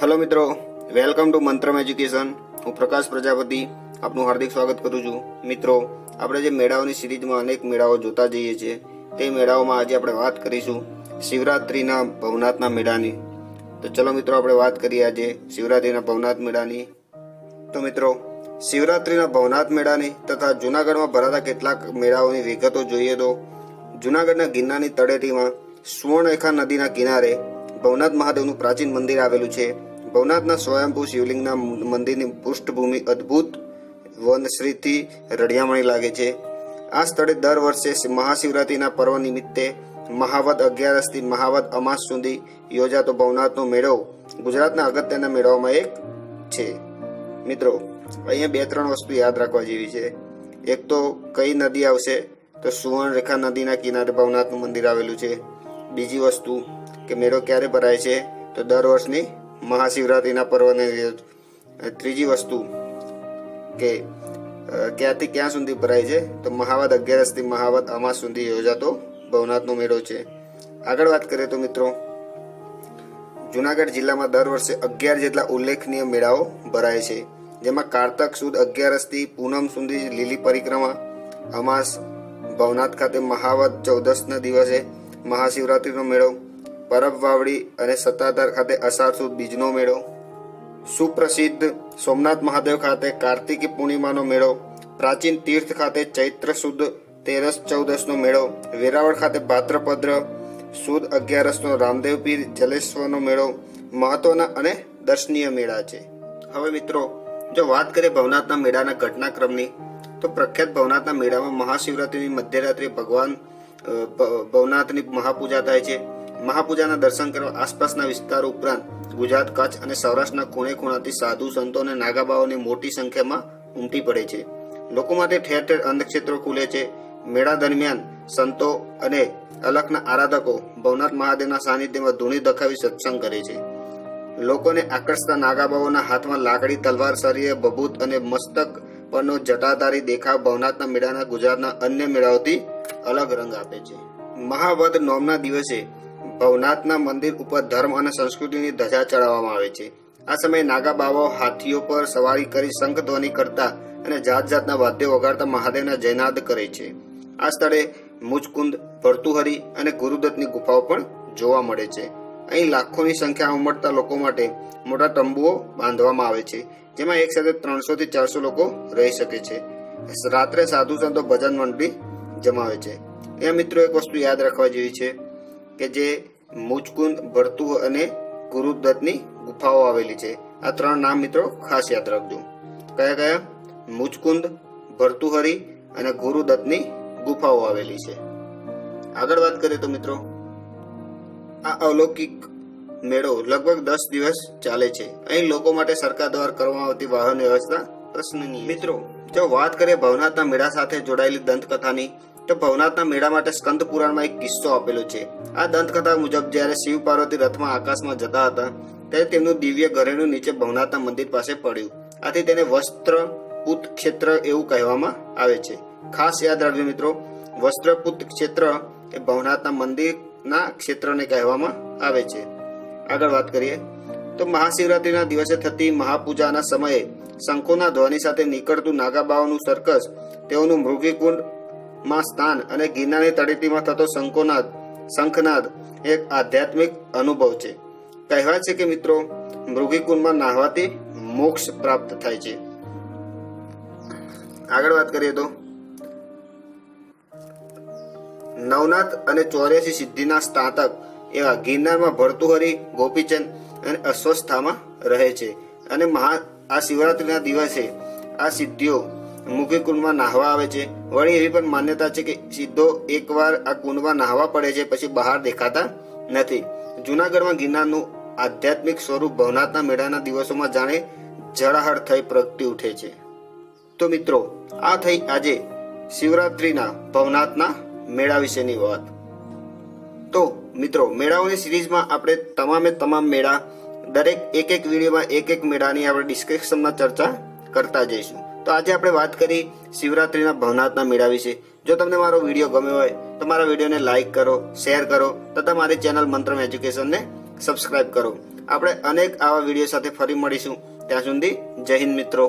Hello મિત્રો. Welcome to મંત્રમ education હું પ્રકાશ પ્રજાપતિ આપનું હાર્દિક સ્વાગત કરું છું. મિત્રો, આપણે જે મેળાઓની સિરીઝમાં અનેક મેળાઓ જોતા જઈએ છીએ, તે મેળાઓમાં આજે આપણે વાત કરીશું શિવરાત્રિના ભવનાથના મેળાની. તો ચલો, મિત્રો, આપણે વાત કરીએ આજે શિવરાત્રિના ભવનાથ મેળાની. તો મિત્રો, શિવરાત્રિના ભવનાથ મેળાની તથા જૂનાગઢમાં ભરાતા કેટલાક મેળાઓની વિગતો જોઈએ તો, જૂનાગઢના ગિરનારની તળેટીમાં સુવર્ણરેખા નદીના કિનારે ભવનાથ મહાદેવનું પ્રાચીન મંદિર આવેલું છે. ભવનાથના સ્વયંભૂ શિવલિંગના મંદિરની પૃષ્ઠભૂમિ અદ્ભુત વનશ્રીથી રળિયામણી લાગે છે. આ સ્થળે દર વર્ષે મહાશિવરાત્રિના પર્વ નિમિત્તે મહાવદ અગિયારસથી મહાવદ અમાસ સુધી યોજાતો ભવનાથનો મેળો ગુજરાતના અગત્યના મેળાઓમાં એક છે. મિત્રો, અહીંયા બે ત્રણ વસ્તુ યાદ રાખવા જેવી છે. એક તો કઈ નદી આવશે તો સુવર્ણરેખા નદીના કિનારે ભવનાથનું મંદિર આવેલું છે. બીજી વસ્તુ કે મેળો ક્યારે ભરાય છે, તો દર વર્ષની મહાશિવરાત્રિના પર્વને. ત્રીજી વસ્તુ કે ક્યાંથી ક્યાં સુધી ભરાય છે, તો મહાવત અગિયારસથી મહાવત અમાસ સુધી યોજાતો ભવનાથનો મેળો છે આગળ વાત કરીએ તો મિત્રો, જુનાગઢ જિલ્લામાં દર વર્ષે અગિયાર જેટલા ઉલ્લેખનીય મેળાઓ ભરાય છે, જેમાં કારતક સુદ અગિયારસથી પૂનમ સુધી લીલી પરિક્રમા અમાસ ભવનાથ ખાતે મહાવત ચૌદસના દિવસે મહાશિવરાત્રિનો મેળો, પરબ વાવડી અને સત્તાધાર ખાતે અષાઢ સુદ બીજનો મેળો, સુપ્રસિદ્ધ સોમનાથ મહાદેવ ખાતે કાર્તિકી પૂર્ણિમાનો મેળો, પ્રાચીન તીર્થ ખાતે ચૈત્ર સુદ તેરસ ચૌદસનો મેળો, વેરાવળ ખાતે ભાદ્રપદ્ર સુદ અગિયારસનો રામદેવ પીર જલેશ્વરનો મેળો, મહત્વના અને દર્શનીય મેળા છે. હવે મિત્રો, જો વાત કરીએ ભવનાથના મેળાના ઘટનાક્રમની, તો પ્રખ્યાત ભવનાથના મેળામાં મહાશિવરાત્રિની મધ્યરાત્રિએ ભગવાન ભવનાથની મહાપૂજા થાય છે. મહાપૂજાના દર્શન કરવા આસપાસના વિસ્તારો ઉપરાંત ગુજરાત, કચ્છ અને સૌરાષ્ટ્રના ખૂણે ખૂણાથી સાધુ સંતો અને નાગાબાઓની મોટી સંખ્યામાં ઉમટી પડે છે. લોકો માટે ઠેર ઠેર અંધક્ષેત્રો ખુલે છે. મેળા દરમિયાન સંતો અને અલખના આરાધકો ભવનાથ મહાદેવના સાનિધ્યમાં ધૂણી દખાવી સત્સંગ કરે છે. લોકોને આકર્ષતા નાગાબાઓના હાથમાં લાકડી, તલવાર, શરીરે ભભૂત અને મસ્તક પરનો જટાધારી દેખાવ ભવનાથના મેળાના ગુજરાતના અન્ય મેળાઓથી અલગ રંગ આપે છે. મહાવદ નોમના દિવસે ભવનાથના મંદિર ઉપર ધર્મ અને સંસ્કૃતિની ધજા ચડાવવામાં આવે છે. આ સમયે નાગા બાવાઓ હાથીઓ પર સવારી કરી શંખ ધ્વનિ કરતા અને જાત જાતના વાદ્યો વગાડતા મહાદેવના જયનાદ કરે છે. આ સ્થળે મુજકુંદ, ભર્તુહરી અને ગુરુદત્તની ગુફાઓ પણ જોવા મળે છે. અહીં લાખોની સંખ્યા ઉમટતા લોકો માટે મોટા તંબુઓ બાંધવામાં આવે છે, જેમાં એક સાથે ત્રણસો થી ચારસો લોકો રહી શકે છે. રાત્રે સાધુ સંતો ભજન મંડળી જમાવે છે. અહીંયા મિત્રો એક વસ્તુ યાદ રાખવા જેવી છે કે જે મુચકુંદ ભરતુ અને ગુરુદત્તની ગુફાઓ આવેલી છે. આ ત્રણ નામ મિત્રો ખાસ યાદ રાખજો. કયા કયા? મુચકુંદ ભરતુહરી અને ગુરુદત્તની ગુફાઓ આવેલી છે. આગળ વાત કરીએ તો મિત્રો, આ અલૌકિક મેળો લગભગ દસ દિવસ ચાલે છે. અહીં લોકો માટે સરકાર દ્વારા કરવામાં આવતી વાહન વ્યવસ્થા પ્રશ્નની મિત્રો, જો વાત કરીએ ભવનાથના મેળા સાથે જોડાયેલી દંતકથાની તો ભવનાથના મેળા માટે સ્કંદ પુરાણમાં એક કિસ્સો આપેલો છે. આ દંતકથા મુજબ જ્યારે શિવ પાર્વતી રથમાં આકાશમાં જતા હતા, ત્યારે તેમનું દિવ્ય ઘરેણું નીચે ભવનાથના મંદિર પાસે પડ્યું. આથી તેને વસ્ત્રપુત ક્ષેત્ર એવું કહેવામાં આવે છે. ખાસ યાદ રાખજો મિત્રો વસ્ત્રપુત ક્ષેત્ર એ ભવનાથના મંદિરના ક્ષેત્રને કહેવામાં આવે છે. આગળ વાત કરીએ, તો મહાશિવરાત્રિના દિવસે થતી મહાપૂજાના સમયે શંખોના ધ્વનિ સાથે નીકળતું નાગાબાઓનું સર્કસ, તેઓનું મૃગીકુંડ માં સ્નાન અને ગિરનારની તળેટીમાં થતો શંકોનાદ શંખનાદ એક આધ્યાત્મિક અનુભવ છે. કહેવાય છે કે મિત્રો મૃગીકુંડમાં નાહવાથી મોક્ષ પ્રાપ્ત થાય છે. આગળ વાત કરીએ તો, નવનાથ અને ચોર્યાસી સિદ્ધિના સ્નાતક એવા ગિરનારમાં ભર્તુહરી, ગોપીચંદ અને અસ્વસ્થામાં રહે છે. અને મહા, આ શિવરાત્રિના દિવસે આ સિદ્ધિઓ મુખી કુંડમાં નાહવા આવે છે. વળી એવી પણ માન્યતા છે કે સીધો એકવાર આ કુંડમાં નાહવા પડે છે પછી બહાર દેખાતા નથી. જૂનાગઢમાં ગિરનારનું આધ્યાત્મિક સ્વરૂપ ભવનાથના મેળાના દિવસોમાં જાણે જળાહર થઈ પ્રગટી ઉઠે છે. તો મિત્રો, આ થઈ આજે શિવરાત્રિના ભવનાથના મેળા વિશેની વાત. તો મિત્રો, મેળાઓની સિરીઝમાં આપણે તમામે તમામ મેળા દરેક એક એક વિડીયોમાં એક એક મેળાની આપણે ડિસ્ક્રિપ્શનમાં ચર્ચા કરતા જઈશું. તો આજે આપણે વાત કરી શિવરાત્રિના ભવનાથના મેળા વિશે. જો તમને મારો વીડિયો ગમ્યો હોય, તો મારા વિડીયોને લાઈક કરો શેર કરો, તથા મારી ચેનલ મંત્રમ એજ્યુકેશનને સબસ્ક્રાઇબ કરો. આપણે અનેક આવા વીડિયો સાથે ફરી મળીશું. ત્યાં સુધી જય હિન્દ મિત્રો.